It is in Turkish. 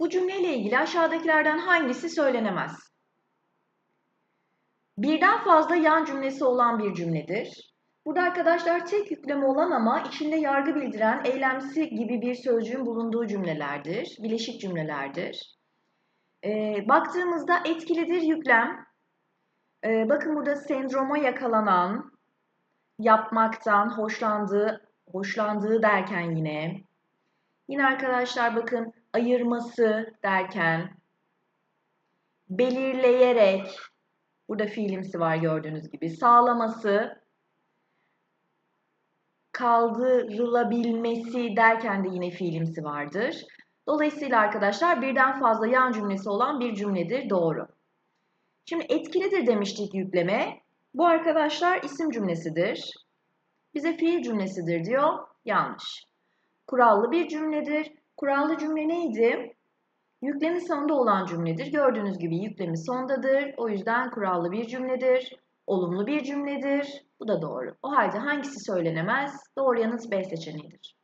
Bu cümleyle ilgili aşağıdakilerden hangisi söylenemez? Birden fazla yan cümlesi olan bir cümledir. Burada arkadaşlar tek yükleme olan ama içinde yargı bildiren eylemsi gibi bir sözcüğün bulunduğu cümlelerdir. Bileşik cümlelerdir. Ee, baktığımızda etkilidir yüklem. Ee, bakın burada sendroma yakalanan, yapmaktan hoşlandığı, hoşlandığı derken yine. Yine arkadaşlar bakın ayırması derken, belirleyerek, burada fiilimsi var gördüğünüz gibi, sağlaması, kaldırılabilmesi derken de yine fiilimsi vardır. Dolayısıyla arkadaşlar birden fazla yan cümlesi olan bir cümledir. Doğru. Şimdi etkilidir demiştik yükleme. Bu arkadaşlar isim cümlesidir. Bize fiil cümlesidir diyor. Yanlış. Kurallı bir cümledir. Kurallı cümle neydi? Yüklemi sonda olan cümledir. Gördüğünüz gibi yüklemi sondadır. O yüzden kurallı bir cümledir. Olumlu bir cümledir. Bu da doğru. O halde hangisi söylenemez? Doğru yanıt B seçeneğidir.